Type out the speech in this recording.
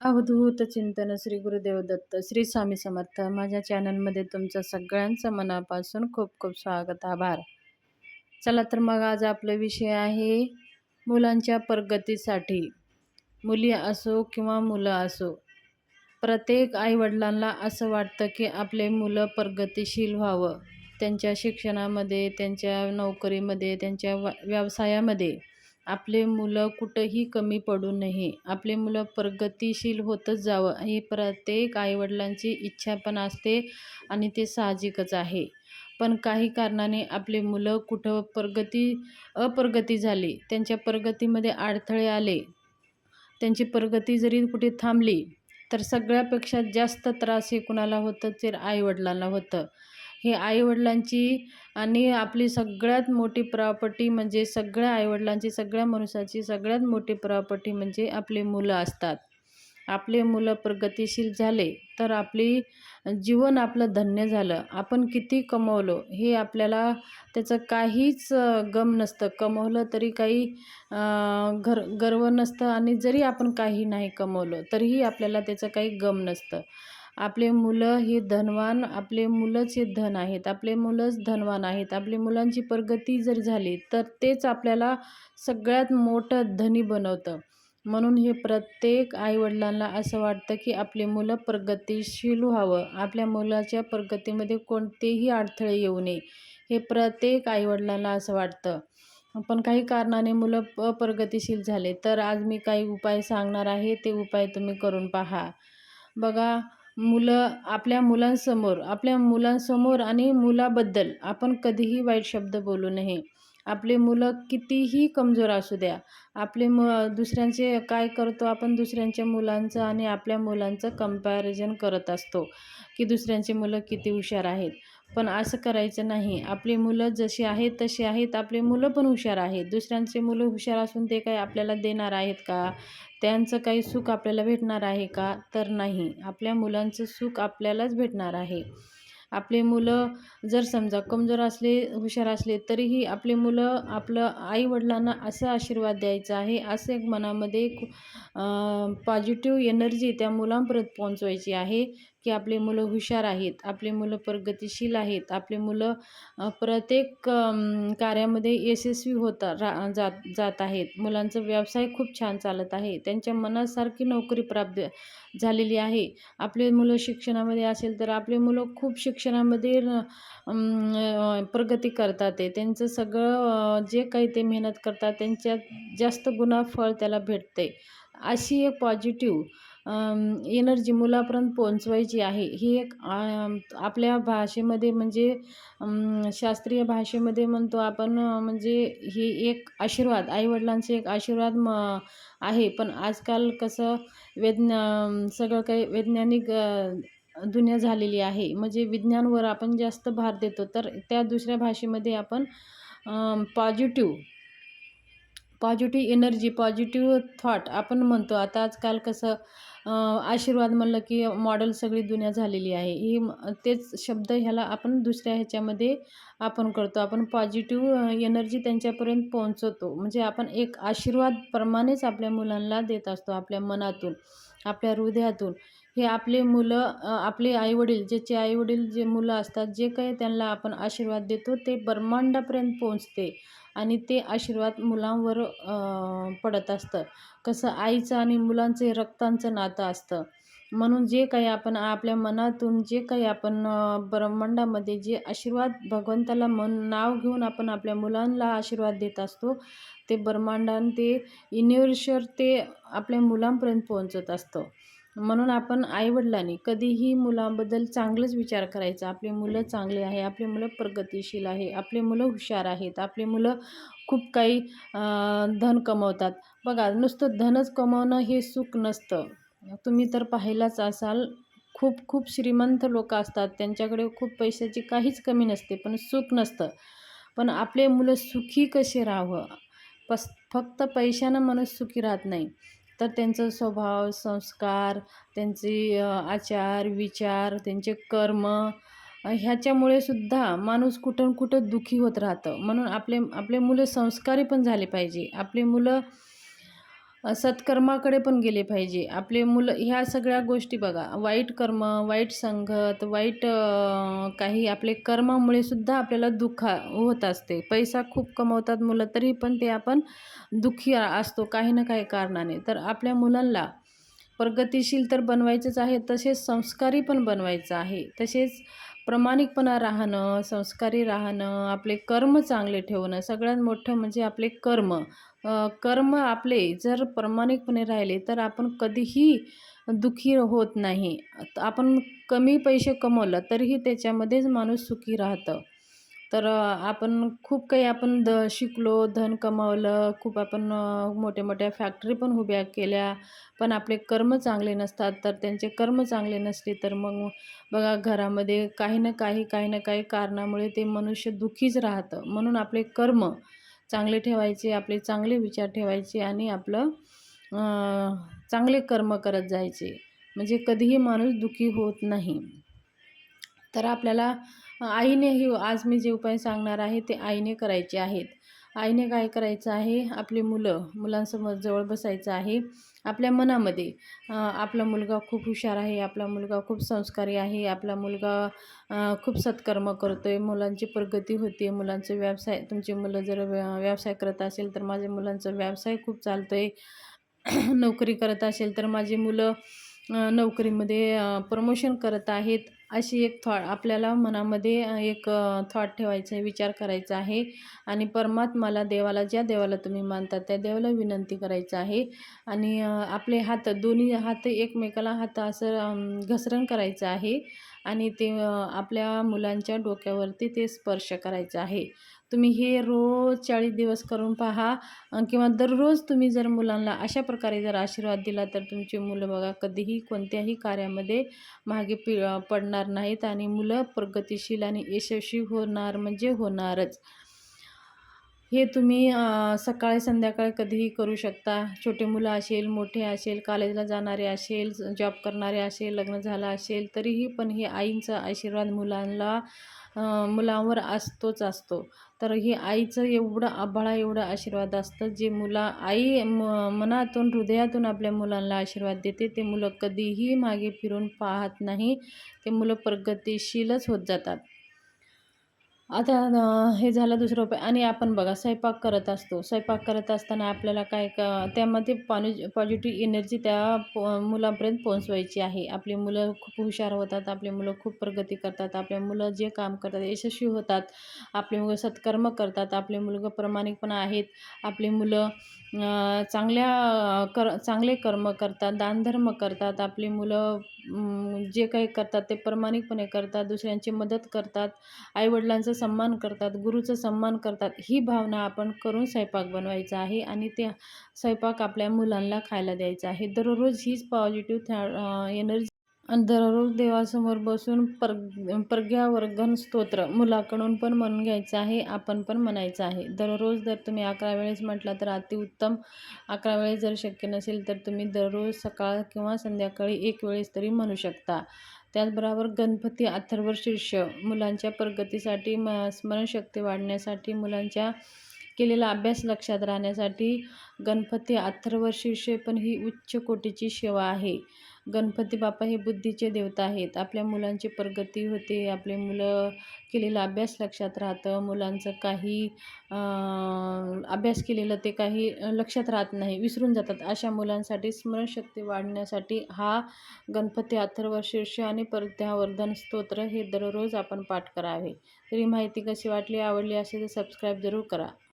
अवधूत चिंतन श्री गुरुदेव दत्त श्री स्वामी समर्थ. माझ्या चॅनलमध्ये तुमचं सगळ्यांचं मनापासून खूप खूप स्वागत आभार. चला तर मग आज आपला विषय आहे मुलांच्या प्रगतीसाठी. मुली असो किंवा मुलं असो प्रत्येक आईवडिलांना असं वाटतं की आपले मुलं प्रगतिशील व्हावं. त्यांच्या शिक्षणामध्ये त्यांच्या नोकरीमध्ये त्यांच्या व्यवसायामध्ये. आपले मुलं कुठंही कमी पडू नये. आपले मुलं प्रगतिशील होतच जावं ही प्रत्येक आईवडिलांची इच्छा पण असते आणि ते साहजिकच आहे. पण काही कारणाने आपले मुलं कुठं प्रगती अप्रगती झाली त्यांच्या प्रगतीमध्ये अडथळे आले त्यांची प्रगती जरी कुठे थांबली तर सगळ्यापेक्षा जास्त त्रास हे कुणाला होतं? तर आईवडिलांना होतं. हे आईवडिलांची आणि आपली सगळ्यात मोठी प्रॉपर्टी म्हणजे सगळ्या आईवडिलांची सगळ्या मनुष्याची सगळ्यात मोठी प्रॉपर्टी म्हणजे आपली मुलं असतात. आपले मुलं प्रगतिशील झाले तर आपली जीवन आपलं धन्य झालं. आपण किती कमवलो हे आपल्याला त्याचं काहीच गम नसतं. कमवलं तरी काही घर गर्व नसतं आणि जरी आपण काही नाही कमवलं तरीही आपल्याला त्याचं काही गम नसतं. आपले मुलं हे धनवान आपले मुलंच हे धन आहेत आपले मुलंच धनवान आहेत आपली मुलांची प्रगती जर झाली तर तेच आपल्याला सगळ्यात मोठं धनी बनवतं. म्हणून हे प्रत्येक आईवडिलांना असं वाटतं की आपली मुलं प्रगतीशील व्हावं. आपल्या मुलाच्या प्रगतीमध्ये कोणतेही अडथळे येऊ नये हे प्रत्येक आईवडिलांना असं वाटतं. पण काही कारणाने मुलं प्रगतिशील झाले तर आज मी काही उपाय सांगणार आहे ते उपाय तुम्ही करून पहा. बघा मुलं आपल्या मुलांसमोर आपल्या मुलांसमोर आणि मुलाबद्दल आपण कधीही वाईट शब्द बोलू नये. आपले मुलं कितीही कमजोर असू द्या. आपले म दुसऱ्यांचे काय करतो आपण दुसऱ्यांच्या मुलांचं आणि आपल्या मुलांचं कम्पॅरिजन करत असतो की दुसऱ्यांचे मुलं किती हुशार आहेत. पण असं करायचं नाही. आपली मुलं जशी आहेत तशी आहेत. आपले मुलं पण हुशार आहेत. दुसऱ्यांचे मुलं हुशार असून ते काही आपल्याला देणार आहेत का? त्यांचं काही सुख आपल्याला भेटणार आहे का? तर नाही. आपल्या मुलांचं सुख आपल्यालाच भेटणार आहे. आपले मुलं जर समजा कमजोर असले हुशार असले तरीही आपले मुलं आपलं आईवडिलांना असा आशीर्वाद द्यायचा आहे. असं एक मनामध्ये पॉझिटिव्ह एनर्जी त्या मुलांपर्यंत पोहोचवायची आहे. की आपले मुलं हुशार आहेत आपले मुलं प्रगतिशील आहेत आपले मुलं प्रत्येक कार्यामध्ये यशस्वी होता रा जात जात आहेत. मुलांचा व्यवसाय खूप छान चालत आहे. त्यांच्या मनासारखी नोकरी प्राप्त झालेली आहे. आपले मुलं शिक्षणामध्ये असेल तर आपले मुलं खूप शिक्षणामध्ये प्रगती करतात ते. त्यांचं सगळं जे काही ते मेहनत करतात त्यांच्यात जास्त गुणाफळ त्याला भेटते. अशी एक पॉझिटिव्ह एनर्जी मुलापर्यंत पोहोचवायची आहे. ही एक आपल्या भाषेमध्ये म्हणजे शास्त्रीय भाषेमध्ये म्हणतो आपण म्हणजे ही एक आशीर्वाद आईवडिलांचे एक आशीर्वाद म आहे. पण आजकाल कसं वैज्ञ सगळं काही वैज्ञानिक दुनिया झालेली आहे. म्हणजे विज्ञानवर आपण जास्त भार देतो. तर त्या दुसऱ्या भाषेमध्ये आपण positive positive energy positive thought आपण म्हणतो. आता आजकाल कसं आशीर्वाद म्हणलं की मॉडेल सगळी दुनिया झालेली आहे. ही तेच शब्द ह्याला आपण दुसऱ्या ह्याच्यामध्ये आपण करतो. आपण पॉझिटिव्ह एनर्जी त्यांच्यापर्यंत पोहोचवतो. म्हणजे आपण एक आशीर्वादप्रमाणेच आपल्या मुलांना देत असतो आपल्या मनातून आपल्या हृदयातून. हे आपले मुलं आपले आईवडील ज्याचे आईवडील जे मुलं असतात जे काही त्यांना आपण आशीर्वाद देतो ते ब्रह्मांडापर्यंत पोहोचते. आणि ते आशीर्वाद मुलांवर पडत असतं. कसं आईचं आणि मुलांचं रक्तांचं नातं असतं. म्हणून जे काही आपण आपल्या मनातून जे काही आपण ब्रह्मांडामध्ये जे आशीर्वाद भगवंताला मन नाव घेऊन आपण आपल्या मुलांना आशीर्वाद देत असतो ते ब्रह्मांडान ते युनिवर्सवर ते आपल्या मुलांपर्यंत पोहोचत असतं. म्हणून आपण आईवडिलांनी कधीही मुलांबद्दल चांगलंच विचार करायचा. आपली मुलं चांगली आहे आपली मुलं प्रगतिशील आहे आपली मुलं हुशार आहेत आपली मुलं खूप काही धन कमवतात. बघा नुसतं धनच कमवणं हे सुख नसतं. तुम्ही तर पाहिलाच असाल खूप खूप श्रीमंत लोक असतात. त्यांच्याकडे खूप पैशाची काहीच कमी नसते पण सुख नसतं. पण आपले मुलं सुखी कसे राहावं? पस फक्त पैशानं माणूस सुखी राहत नाही. तर त्यांचा स्वभाव संस्कार त्यांचे आचार विचार त्यांचे कर्म ह्याच्यामुळे सुद्धा माणूस कुठं कुठं दुःखी होत राहतं. म्हणून आपले आपले मुलं संस्कारी पण झाले पाहिजे. आपली मुलं सत्कर्माकडे पण गेले पाहिजे. आपले मुलं ह्या सगळ्या गोष्टी बघा. वाईट कर्म वाईट संगत वाईट काही आपले कर्मामुळे सुद्धा आपल्याला दुःख होत असते. पैसा खूप कमवतात मुलं तरी पण ते आपण दुःखी असतो काही ना काही कारणाने. तर आपल्या मुलांना प्रगतिशील तर बनवायचंच आहे तसेच संस्कारी पण बनवायचं आहे. तसेच प्रामाणिकपणा राहणं संस्कारी राहणं आपले कर्म चांगले ठेवणं सगळ्यात मोठं म्हणजे आपले कर्म. कर्म आपले जर प्रामाणिकपणे राहिले तर आपण कधीही दुःखी होत नाही. आपण कमी पैसे कमवलं तरीही त्याच्यामध्येच माणूस सुखी राहतं. तर आपण खूप काही आपण द शिकलो धन कमावलं खूप आपण मोठ्या मोठ्या फॅक्टरी पण उभ्या केल्या पण आपले कर्म चांगले नसतात तर त्यांचे कर्म चांगले नसले तर मग बघा घरामध्ये काही ना काही काही ना काही कारणामुळे ते मनुष्य दुःखीच राहतं. म्हणून आपले कर्म चांगले ठेवायचे आपले चांगले विचार ठेवायचे आणि आपलं चांगले कर्म करत जायचे. म्हणजे कधीही माणूस दुःखी होत नाही. तर आपल्याला आईनेही आज मी जे उपाय सांगणार आहे ते आईने करायचे आहेत. आईने काय करायचं आहे? आपली मुलं मुलांसमोर जवळ बसायचं आहे. आपल्या मनामध्ये आपला मुलगा खूप हुशार आहे आपला मुलगा खूप संस्कारी आहे आपला मुलगा खूप सत्कर्म करतो आहे मुलांची प्रगती होते मुलांचं व्यवसाय तुमची मुलं जर व्यवसाय करत असेल तर माझ्या मुलांचा व्यवसाय खूप चालतो आहे नोकरी करत असेल तर माझी मुलं नोकरीमध्ये प्रमोशन करत आहेत. अशी एक थॉ आपल्याला मनामध्ये एक थॉट ठेवायचा आहे विचार करायचा आहे. आणि परमात्माला देवाला ज्या देवाला तुम्ही मानता त्या देवाला विनंती करायचं आहे. आणि आपले हात दोन्ही हात एकमेकाला हात असं घसरण करायचं आहे. आणि ते आपल्या मुलांच्या डोक्यावरती ते स्पर्श करायचं आहे. तुम्ही हे रोज चाळीस दिवस करून पहा किंवा दररोज तुम्ही जर मुलांना अशा प्रकारे जर आशीर्वाद दिला तर तुमची मुलं बघा कधीही कोणत्याही कार्यामध्ये मागे पि पडणार नाहीत आणि मुलं प्रगतिशील आणि यशस्वी होणार म्हणजे होणारच. हे तुम्ही सकाळी संध्याकाळी कधीही करू शकता. छोटे मुलं असेल मोठे असेल कॉलेजला जाणारे असेल जॉब करणारे असेल लग्न झालं असेल तरीही पण हे आईंचा आशीर्वाद मुलांना मुलांवर असतोच असतो. तर हे आईचं एवढं आभाळा एवढं आशीर्वाद असतं जे मुला आई म मनातून हृदयातून आपल्या मुलांना आशीर्वाद देते. ते मुलं कधीही मागे फिरून पाहत नाही. ते मुलं प्रगतिशीलच होत जातात. आता हे झालं दुसरं उपाय. आणि आपण बघा स्वयंपाक करत असतो. स्वयंपाक करत असताना आपल्याला काय क त्यामध्ये पाणी पॉझिटिव्ह एनर्जी त्या पो मुलांपर्यंत पोहोचवायची आहे. आपली मुलं खूप हुशार होतात आपली मुलं खूप प्रगती करतात आपल्या मुलं जे काम करतात यशस्वी होतात आपली मुलं सत्कर्म करतात आपले मुलं प्रामाणिकपणा आहेत आपली मुलं चांगल्या कर चांगले कर्म करतात दानधर्म करतात आपली मुलं जे काही करतात ते प्रामाणिकपणे करतात दुसऱ्यांची मदत करतात आईवडिलांचं सन्मान करतात गुरुचा सन्मान करतात ही भावना आपण करून स्वयंपाक बनवायचा आहे आणि ते स्वयंपाक आपल्या मुलांना खायला द्यायचा आहे. दररोज हीच पॉझिटिव्ह थॅ एनर्जी आणि दररोज देवासमोर बसून पर प्रज्ञावर्गन स्तोत्र मुलाकडून पण म्हणून घ्यायचं आहे आपण पण म्हणायचं आहे. दररोज जर तुम्ही अकरा वेळेस म्हटला तर अतिउत्तम अकरा वेळेस जर शक्य नसेल तर तुम्ही दररोज सकाळ किंवा संध्याकाळी एक वेळेस तरी म्हणू शकता. त्याचबरोबर गणपती अथर्व शीर्ष मुलांच्या प्रगतीसाठी म स्मरणशक्ती वाढण्यासाठी मुलांच्या केलेला अभ्यास लक्षात राहण्यासाठी गणपती अथर्व शीर्ष पण ही उच्च कोटीची सेवा आहे. गणपती बाप्पा हे बुद्धीचे देवता आहेत. आपल्या मुलांची प्रगती होते. आपले मुलं केलेला अभ्यास लक्षात राहतं. मुलांचं काही अभ्यास केलेलं ते काही लक्षात राहत नाही. विसरून जातात. अशा मुलांसाठी स्मरणशक्ती वाढण्यासाठी हा गणपती अथर्वशीर्ष आणि प्रत्यावर्धन स्तोत्र हे दररोज आपण पाठ करावे. तरी माहिती कशी वाटली आवडली असेल तर सबस्क्राईब जरूर करा.